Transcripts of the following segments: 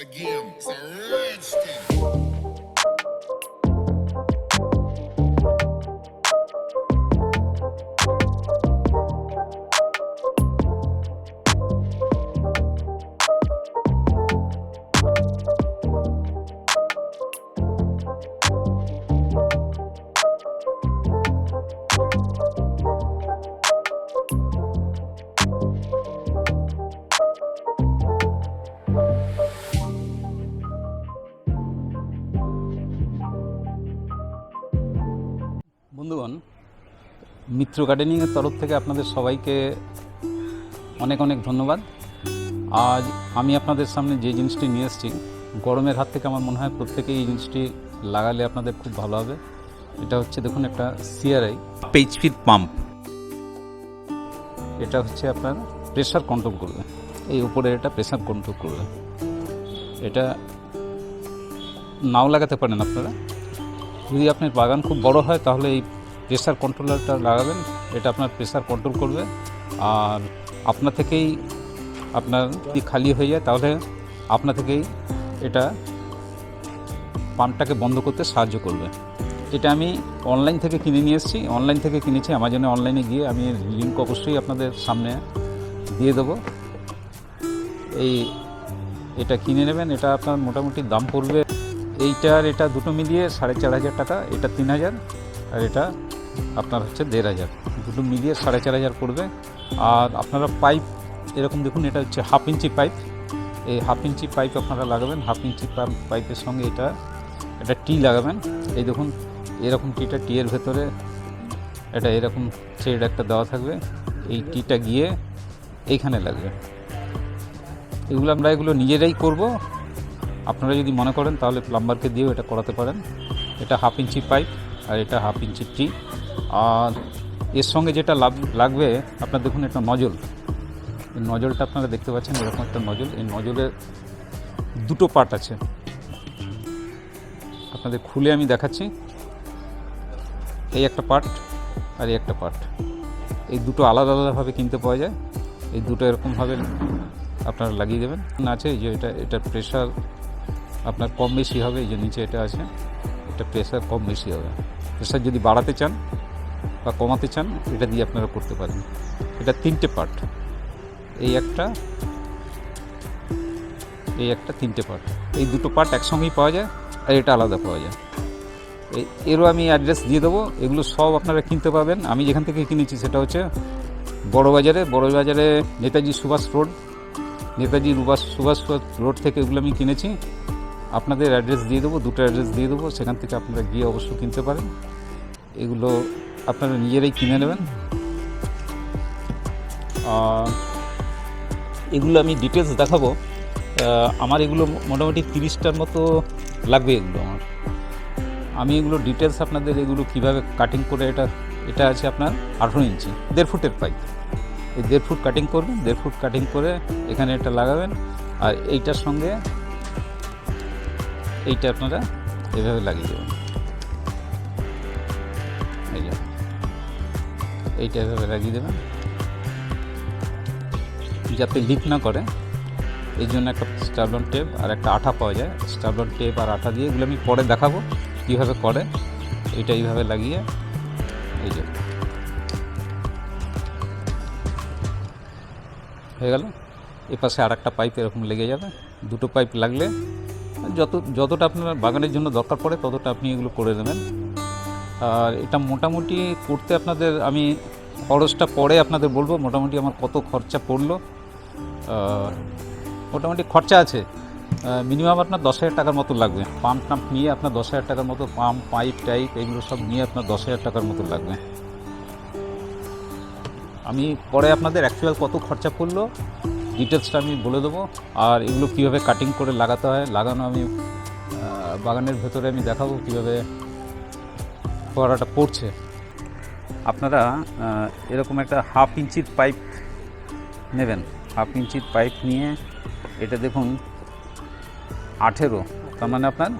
again. It's a thing. মিত্র গার্ডেনিংয়ের তরফ থেকে আপনাদের সবাইকে অনেক অনেক ধন্যবাদ। আজ আমি আপনাদের সামনে যে জিনিসটি নিয়ে এসেছি গরমের হাত থেকে আমার মনে হয় প্রত্যেকেই এই জিনিসটি লাগালে আপনাদের খুব ভালো হবে। এটা হচ্ছে দেখুন একটা সিআরআই এইচপির পাম্প এটা হচ্ছে আপনার প্রেশার কন্ট্রোল করবে। এই উপরে এটা প্রেশার কন্ট্রোল করবে। এটা নাও লাগাতে পারেন আপনারা। যদি আপনার বাগান খুব বড় হয় তাহলে এই প্রেশার কন্ট্রোলারটা লাগাবেন, এটা আপনার প্রেশার কন্ট্রোল করবে। আর আপনা থেকেই আপনার যদি খালি হয়ে যায়, তাহলে আপনা থেকেই এটা পাম্পটাকে বন্ধ করতে সাহায্য করবে। এটা আমি অনলাইন থেকে কিনে নিয়ে এসেছি, অনলাইন থেকে কিনেছি অ্যামাজনে অনলাইনে গিয়ে আমি লিঙ্ক অবশ্যই আপনাদের সামনে দিয়ে দেবো। এই এটা কিনে নেবেন, এটা আপনার মোটামুটি দাম পড়বে। এইটার এটা দুটো মিলিয়ে সাড়ে চার হাজার টাকা, এটা তিন হাজার, আর এটা আপনার হচ্ছে দেড় হাজার। দুটো মিলিয়ে সাড়ে চার হাজার পড়বে। আর আপনারা পাইপ, এরকম দেখুন, এটা হচ্ছে হাফ ইঞ্চি পাইপ। এই হাফ ইঞ্চি পাইপ আপনারা লাগাবেন। হাফ ইঞ্চি পাইপের সঙ্গে এটা এটা টি লাগাবেন। এই দেখুন, এরকম টিটা টিয়ের ভেতরে, এটা এরকম শেড একটা দেওয়া থাকবে। এই টিটা গিয়ে এইখানে লাগবে। এগুলো আমরা এগুলো নিজেরাই করব। আপনারা যদি মনে করেন, তাহলে প্লাম্বারকে দিয়েও এটা করাতে পারেন। এটা হাফ ইঞ্চি পাইপ আর এটা হাফ ইঞ্চি টি। আর এর সঙ্গে যেটা লাগ- লাগবে, আপনার দেখুন একটা নজল। এই নজলটা আপনারা দেখতে পাচ্ছেন, এরকম একটা নজল। এই নজলের দুটো পার্ট আছে। আপনাদের খুলে আমি দেখাচ্ছি। এই একটা পার্ট আর এই একটা পার্ট এই দুটো আলাদা আলাদাভাবে কিনতে পাওয়া যায়। এই দুটো এরকমভাবে আপনারা লাগিয়ে দেবেন। আছে, এই যে এটা এটা প্রেশার আপনার কম বেশি হবে, এই যে নিচে এটা আছে, এটা প্রেশার কম বেশি হবে। প্রেশার যদি বাড়াতে চান বা কমাতে চান, এটা দিয়ে আপনারা করতে পারেন। এটা তিনটে পার্ট এই একটা এই একটা তিনটে পার্ট এই দুটো পার্ট একসঙ্গেই পাওয়া যায় আর এটা আলাদা পাওয়া যায়। এরও আমি অ্যাড্রেস দিয়ে দেবো। এগুলো সব আপনারা কিনতে পাবেন। আমি যেখান থেকে কিনেছি সেটা হচ্ছে বড়বাজারে। বড়বাজারে নেতাজি সুভাষ রোড। নেতাজি সুভাষ সুভাষ রোড থেকে এগুলো আমি কিনেছি। আপনাদের অ্যাড্রেস দিয়ে দেবো, দুটো অ্যাড্রেস দিয়ে দেবো। সেখান থেকে আপনারা গিয়ে অবশ্য কিনতে পারেন। এগুলো আপনারা নিজেরাই কিনে নেবেন। এগুলো আমি ডিটেলস দেখাবো। আমার এগুলো মোটামুটি তিরিশটার মতো লাগবে এগুলো আমার। আমি এগুলো ডিটেলস আপনাদের এগুলো কীভাবে কাটিং করে এটা এটা আছে আপনার আঠেরো ইঞ্চি, দেড় ফুটের পাইপ এই দেড় ফুট কাটিং করবেন, দেড় ফুট কাটিং করে এখানে এটা লাগাবেন। আর এইটার সঙ্গে এইটা আপনারা এভাবে লাগিয়ে দেবেন। এইটা এভাবে লাগিয়ে দেবেন। যাতে লিক না করে। এই জন্য একটা স্টাবলন টেপ আর একটা আঠা পাওয়া যায়। স্টাবলন টেপ আর আঠা দিয়ে এগুলো আমি পরে দেখাবো কীভাবে করে। এইটা এইভাবে লাগিয়ে এই যে। হয়ে গেল। এ পাশে আর একটা পাইপ এরকম লেগে যাবে। দুটো পাইপ লাগলে যত, যতটা আপনার বাগানের জন্য দরকার পড়ে ততটা আপনি এগুলো করে নেবেন। আর এটা মোটামুটি করতে আপনাদের, আমি খরচটা পরে আপনাদের বলব, মোটামুটি আমার কত খরচা পড়ল। মোটামুটি খরচা আছে। মিনিমাম আপনার দশ হাজার টাকার মতো লাগবে। পাম্প টাম্প নিয়ে আপনার দশ হাজার টাকার মতো, পাম্প, পাইপ, টাইপ, এগুলো সব নিয়ে আপনার দশ হাজার টাকার মতো লাগবে। আমি পরে আপনাদের অ্যাকচুয়াল কত খরচা পড়ল ডিটেলসটা আমি বলে দেবো। আর এগুলো কীভাবে কাটিং করে লাগাতে হয়, লাগানো আমি বাগানের ভেতরে আমি দেখাবো কীভাবে ফোয়ারাটা পড়ছে। আপনারা এরকম একটা হাফ ইঞ্চির পাইপ নেবেন। হাফ ইঞ্চির পাইপ নিয়ে, এটা দেখুন, আঠেরো, তার মানে আপনার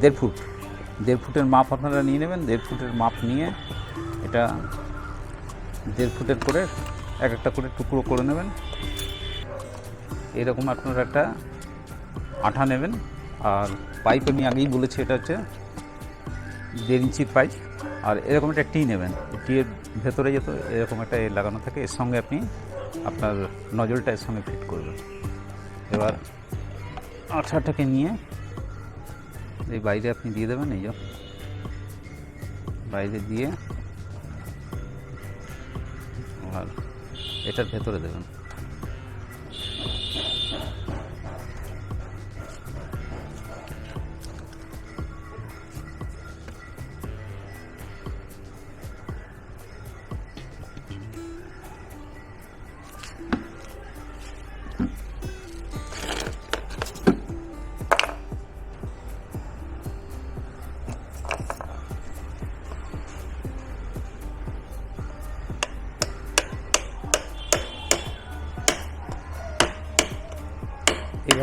দেড় ফুট। দেড় ফুটের মাপ আপনারা নিয়ে নেবেন, দেড় ফুটের মাপ নিয়ে এটা দেড় ফুটের করে এক একটা করে টুকরো করে নেবেন। এরকম আপনারা একটা আঠা নেবেন। আর পাইপ আমি আগেই বলেছি, এটা হচ্ছে দেড় ইঞ্চির পাইপ। আর এরকম একটা টি নেবেন। টিয়ের ভেতরে যেত এরকম একটা লাগানো থাকে, এর সঙ্গে আপনি আপনার নজলটা এর সঙ্গে ফিট করবেন। এবার আঠাটাকে নিয়ে এই বাইরে আপনি দিয়ে দেবেন, এই যে। বাইরে দিয়ে আর এটার ভেতরে দেবেন।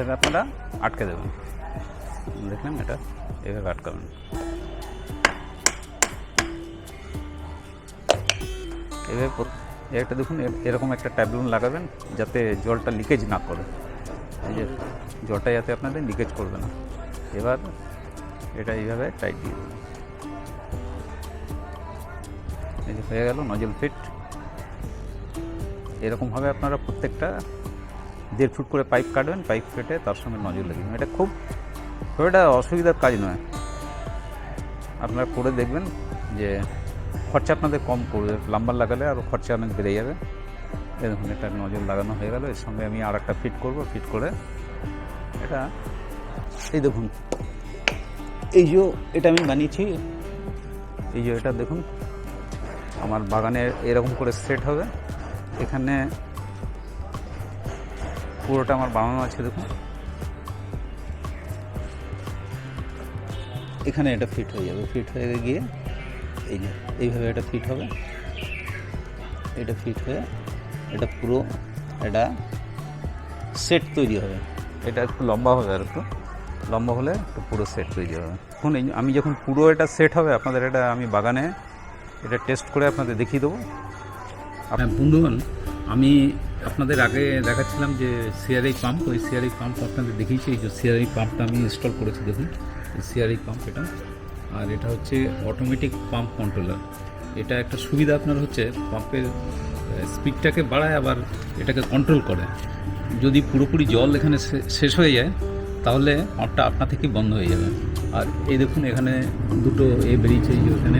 এইভাবে আপনারা আটকে দেবেন। দেখলেন এটা, এভাবে আটকাবেন। এভাবে একটা দেখুন এরকম একটা ট্যাবলুন লাগাবেন যাতে জলটা লিকেজ না করে। এই যে জলটা যাতে আপনাদের লিকেজ করবে না। এবার এটা এইভাবে টাইট দিয়ে দেবেন এই যে হয়ে গেল নজল ফিট এরকমভাবে আপনারা প্রত্যেকটা দেড় ফুট করে পাইপ কাটবেন, পাইপ কেটে তার সঙ্গে নজর লাগবেন এটা খুব একটা অসুবিধার কাজ নয়। আপনারা করে দেখবেন যে খরচা আপনাদের কম পড়বে প্লাম্বার লাগালে আরও খরচা অনেক বেড়ে যাবে। দেখুন, এটা নজর লাগানো হয়ে গেল। এর সঙ্গে আমি আর একটা ফিট করব, ফিট করে এটা এই দেখুন। এই যে এটা আমি বানিয়েছি। এই যে এটা দেখুন, আমার বাগানে এরকম করে সেট হবে। এখানে পুরোটা আমার বানানো আছে দেখুন। এখানে এটা ফিট হয়ে যাবে। ফিট হয়ে গিয়ে এই যে এইভাবে এটা ফিট হবে। এটা ফিট হয়ে এটা পুরো এটা সেট তৈরি হবে। এটা একটু লম্বা হবে আর একটু। লম্বা হলে একটু পুরো সেট তৈরি হবে। এখন এই আমি যখন পুরো এটা সেট হবে আপনাদের এটা আমি বাগানে এটা টেস্ট করে আপনাদের দেখিয়ে দেবো। আপনার বন্ধুগণ আমি আপনাদের আগে দেখাচ্ছিলাম যে সিআরআই পাম্প ওই সিআরআই পাম্প আপনাদের দেখিয়েছি, এই যে সিআরআই পাম্পটা আমি ইনস্টল করেছি, দেখুন সিআরআই পাম্প এটা। আর এটা হচ্ছে অটোমেটিক পাম্প কন্ট্রোলার এটা একটা সুবিধা আপনার হচ্ছে পাম্পের স্পিডটাকে বাড়ায়, আবার এটাকে কন্ট্রোল করে। যদি পুরোপুরি জল এখানে শেষ হয়ে যায়, তাহলে পাম্পটা আপনা থেকেই বন্ধ হয়ে যাবে। আর এই দেখুন, এখানে দুটো এ বেরিয়েছে, এই এখানে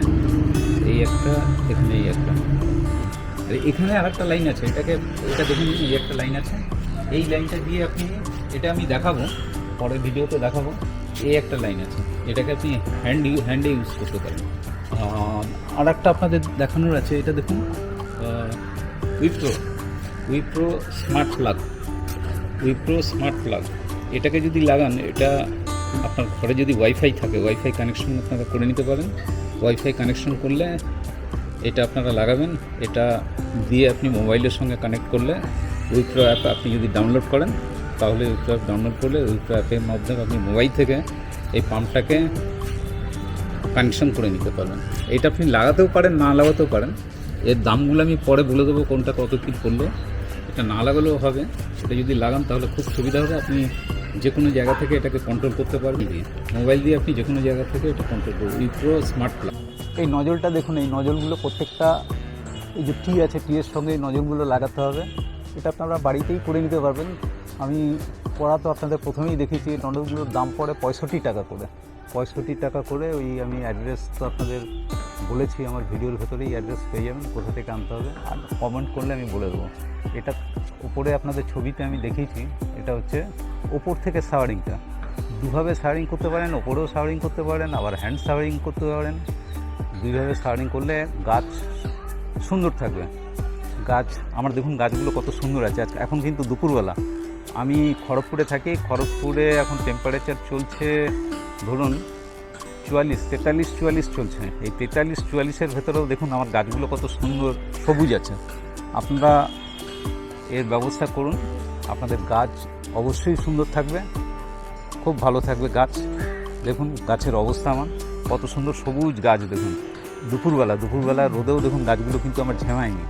এই একটা, এখানে এই একটা। এখানে আর একটা লাইন আছে, এটাকে এটা দেখুন এই একটা লাইন আছে। এই লাইনটা দিয়ে আপনি এটা আমি দেখাবো, পরের ভিডিওতে দেখাবো। এই একটা লাইন আছে, এটাকে আপনি হ্যান্ড হ্যান্ডে ইউজ করতে পারেন। আর একটা আপনাদের দেখানোর আছে, এটা দেখুন। Wipro Wipro smart plug Wipro smart plug এটাকে যদি লাগান, এটা আপনার ঘরে যদি ওয়াইফাই থাকে ওয়াইফাই কানেকশন আপনারা করে নিতে পারেন। ওয়াইফাই কানেকশন করলে এটা আপনারা লাগাবেন, এটা দিয়ে আপনি মোবাইলের সঙ্গে কানেক্ট করলে উইপ্রো অ্যাপ আপনি যদি ডাউনলোড করেন, তাহলে উইপ্রো অ্যাপ ডাউনলোড করলে উইপ্রো অ্যাপের মাধ্যমে আপনি মোবাইল থেকে এই পাম্পটাকে কানেকশন করে নিতে পারবেন। এটা আপনি লাগাতেও পারেন, না লাগাতেও পারেন। এর দামগুলো আমি পরে বলে দেবো কোনটা কত কী পড়ল। এটা না লাগালেও হবে। সেটা যদি লাগান তাহলে খুব সুবিধা হবে। আপনি যে কোনো জায়গা থেকে এটাকে কন্ট্রোল করতে পারবেন। মোবাইল দিয়ে আপনি যে কোনো জায়গা থেকে এটা কন্ট্রোল করবেন। উইপ্রো স্মার্ট প্লাগ এই নজলটা দেখুন, এই নজলগুলো প্রত্যেকটা, এই যে টি আছে, টি এর সঙ্গে এই নজলগুলো লাগাতে হবে। এটা আপনারা বাড়িতেই করে নিতে পারবেন। আমি করা তো আপনাদের প্রথমেই দেখেছি নজলগুলোর দাম পড়ে পঁয়ষট্টি টাকা করে। পঁয়ষট্টি টাকা করে ওই আমি অ্যাড্রেস তো আপনাদের বলেছি, আমার ভিডিওর ভেতরেই অ্যাড্রেস পেয়ে যাবেন, কোথা থেকে আনতে হবে। আর কমেন্ট করলে আমি বলে দেবো। এটা উপরে আপনাদের ছবিতে আমি দেখিয়েছি, এটা হচ্ছে ওপর থেকে সাওয়ারিংটা দুভাবে সাওয়ারিং করতে পারেন, ওপরেও সাওয়ারিং করতে পারেন, আবার হ্যান্ড সাওয়ারিং করতে পারেন। দুইভাবে সাওয়ারিং করলে গাছ সুন্দর থাকবে। গাছ, আমার দেখুন গাছগুলো কত সুন্দর আছে। এখন কিন্তু দুপুরবেলা। আমি খড়গপুরে থাকি, খড়গপুরে এখন টেম্পারেচার চলছে, ধরুন চুয়াল্লিশ, তেতাল্লিশ, চুয়াল্লিশ চলছে। এই তেতাল্লিশ, চুয়াল্লিশের ভেতরেও দেখুন আমার গাছগুলো কত সুন্দর সবুজ আছে। আপনারা এর ব্যবস্থা করুন। আপনাদের গাছ অবশ্যই সুন্দর থাকবে। খুব ভালো থাকবে গাছ। দেখুন গাছের অবস্থা আমার। কত সুন্দর সবুজ গাছ দেখুন। দুপুরবেলা দুপুরবেলা রোদেও দেখুন গাছগুলো কিন্তু আমার ঝেমায়নি।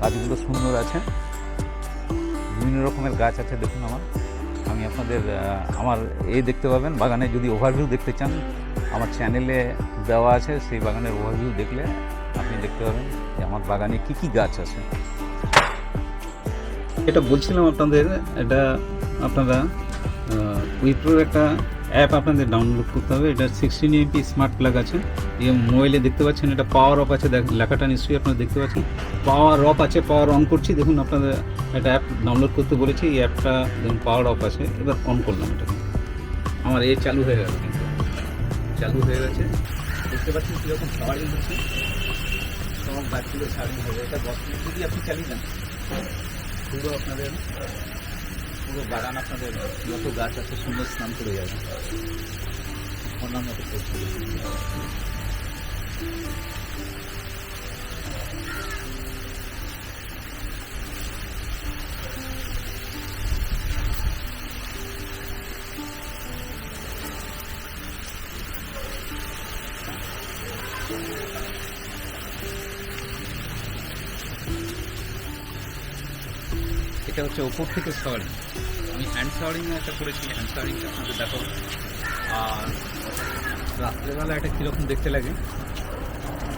গাছগুলো সুন্দর আছে। বিভিন্ন রকমের গাছ আছে দেখুন আমার। আমি আপনাদের আমার এই দেখতে পাবেন। বাগানে যদি ওভারভিউ দেখতে চান, আমার চ্যানেলে দেওয়া আছে, সেই বাগানের ওভারভিউ দেখলে আপনি দেখতে পাবেন যে আমার বাগানে কি কি গাছ আছে। এটা বলছিলাম আপনাদের, এটা আপনারা উইপ্রোর একটা অ্যাপ আপনাদের ডাউনলোড করতে হবে। এটা সিক্সটিন এমপি স্মার্ট প্লাগ আছে। এই মোবাইলে দেখতে পাচ্ছেন, এটা পাওয়ার অফ আছে। লেখাটা নিশ্চয়ই আপনারা দেখতে পাচ্ছেন। পাওয়ার অফ আছে পাওয়ার অন করছি। দেখুন, আপনাদের একটা অ্যাপ ডাউনলোড করতে বলেছি। এই অ্যাপটা দেখুন পাওয়ার অফ আছে। এবার অন করলাম এটা আমার এ চালু হয়ে গেছে। চালু হয়ে গেছে। দেখতে পাচ্ছেন কীরকম শাওয়ারিং হচ্ছে। সব গাছগুলো শাওয়ারিং হবে এটা দশ মিনিট যদি আপনি চালিয়ে যান, পুরো আপনাদের পুরো বাগান আপনাদের যত গাছ আছে, সুন্দর স্নান করে যাবে। অন্যান্য মতো এটা হচ্ছে ওপর থেকে শাওয়ারিং আমি হ্যান্ড শাওয়ারিং একটা করেছি হ্যান্ড শাওয়ারিংটা আপনাদের দেখাবো। আর রাত্রেবেলা এটা কীরকম দেখতে লাগে?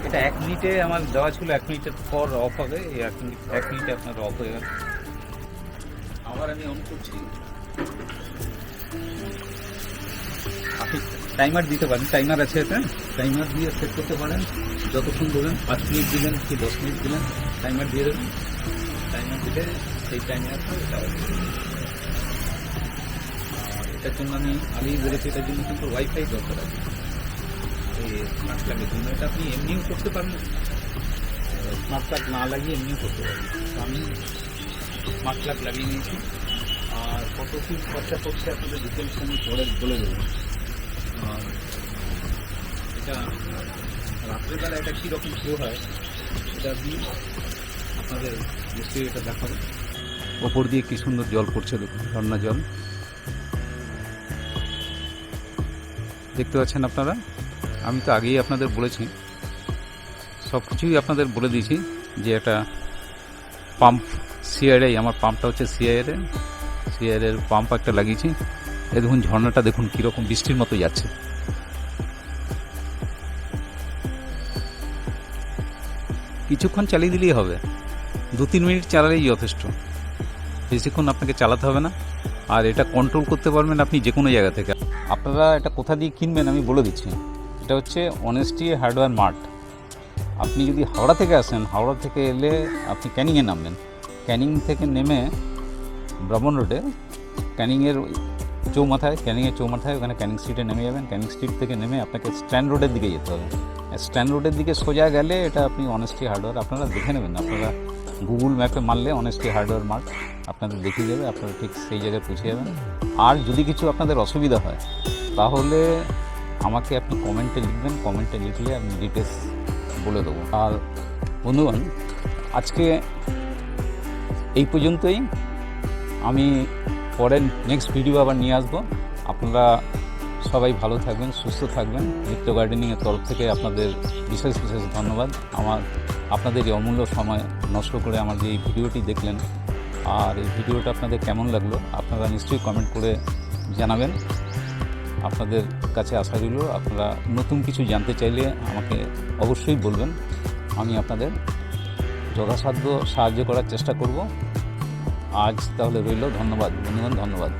এটা এক মিনিটে আমার দেওয়া ছিল, এক মিনিটের পর অফ হবে, এই এক মিনিট এক মিনিটে আপনার অফ হয়ে গেল। আবার আমি অন করছি। আপনি টাইমার দিতে পারেন টাইমার আছে এটা টাইমার দিয়ে সেট করতে পারেন। যতক্ষণ বলেন পাঁচ মিনিট দিলেন কি দশ মিনিট দিলেন টাইমার দিয়ে দেবেন। টাইমার দিলে সেই টাইমে। আর এটার জন্য আমি আগেই বলেছি এটার জন্য কিন্তু ওয়াইফাই দরকার আছে। স্মার্ট প্লাগের জন্য। এটা আপনি এমনিও করতে পারেন স্মার্ট প্লাগ না লাগিয়ে এমনিও করতে পারেন আমি স্মার্ট প্লাগ লাগিয়ে নিয়েছি। আর কত কি খরচা পড়ছে আপনাদের ডিটেলস আমি পরে বলে দেবো। আর এটা, রাত্রেবেলা এটা কীরকম শো হয় এটা আপনি আপনাদের নিশ্চয়ই এটা দেখাবেন ওপর দিয়ে কি সুন্দর জল পড়ছে দেখুন, ঝর্ণা জল। দেখতে পাচ্ছেন আপনারা? আমি তো আগেই আপনাদের বলেছি। সব কিছুই আপনাদের বলে দিয়েছি যে একটা পাম্প সিআরআই আমার পাম্পটা হচ্ছে সিআইআর সিআইআর পাম্প একটা লাগিয়েছি। এ দেখুন, ঝর্ণাটা দেখুন কীরকম বৃষ্টির মতো যাচ্ছে। কিছুক্ষণ চালিয়ে দিলেই হবে। দু তিন মিনিট চালালেই যথেষ্ট। বেশিক্ষণ আপনাকে চালাতে হবে না। আর এটা কন্ট্রোল করতে পারবেন আপনি যে কোনো জায়গা থেকে। আপনারা এটা কোথা দিয়ে কিনবেন আমি বলে দিচ্ছি। এটা হচ্ছে অনেস্টি হার্ডওয়্যার মার্ট আপনি যদি হাওড়া থেকে আসেন, হাওড়া থেকে এলে আপনি ক্যানিংয়ে নামবেন। ক্যানিং থেকে নেমে ব্রাহ্মণ রোডে ক্যানিংয়ের চৌমাথায় ক্যানিংয়ের চৌমাথায় ওখানে ক্যানিং স্ট্রিটে নেমে যাবেন। ক্যানিং স্ট্রিট থেকে নেমে আপনাকে স্ট্যান্ড রোডের দিকে যেতে হবে। স্ট্যান্ড রোডের দিকে সোজা গেলে এটা আপনি অনেস্টি হার্ডওয়্যার আপনারা দেখে নেবেন। আপনারা গুগল ম্যাপে মারলে অনেস্টি হার্ডওয়্যার মার্ক আপনাদের দেখিয়ে যাবে আপনারা ঠিক সেই জায়গায় পৌঁছে যাবেন। আর যদি কিছু আপনাদের অসুবিধা হয়, তাহলে আমাকে আপনি কমেন্টে লিখবেন কমেন্টে লিখলে আমি ডিটেলস বলে দেবো। আর বন্ধুগণ, আজকে এই পর্যন্তই। আমি পরের নেক্সট ভিডিও আবার নিয়ে আসব। আপনারা সবাই ভালো থাকবেন, সুস্থ থাকবেন। নিত্য গার্ডেনিংয়ের তরফ থেকে আপনাদের বিশেষ বিশেষ ধন্যবাদ। আমার, আপনাদের এই অমূল্য সময় নষ্ট করে আমার যে এই ভিডিওটি দেখলেন, আর এই ভিডিওটা আপনাদের কেমন লাগল আপনারা নিশ্চয়ই কমেন্ট করে জানাবেন। আপনাদের কাছে আশা রইল, আপনারা নতুন কিছু জানতে চাইলে আমাকে অবশ্যই বলবেন। আমি আপনাদের যথাসাধ্য সাহায্য করার চেষ্টা করব। আজ তাহলে রইল, ধন্যবাদ, বন্ধুগণ, ধন্যবাদ।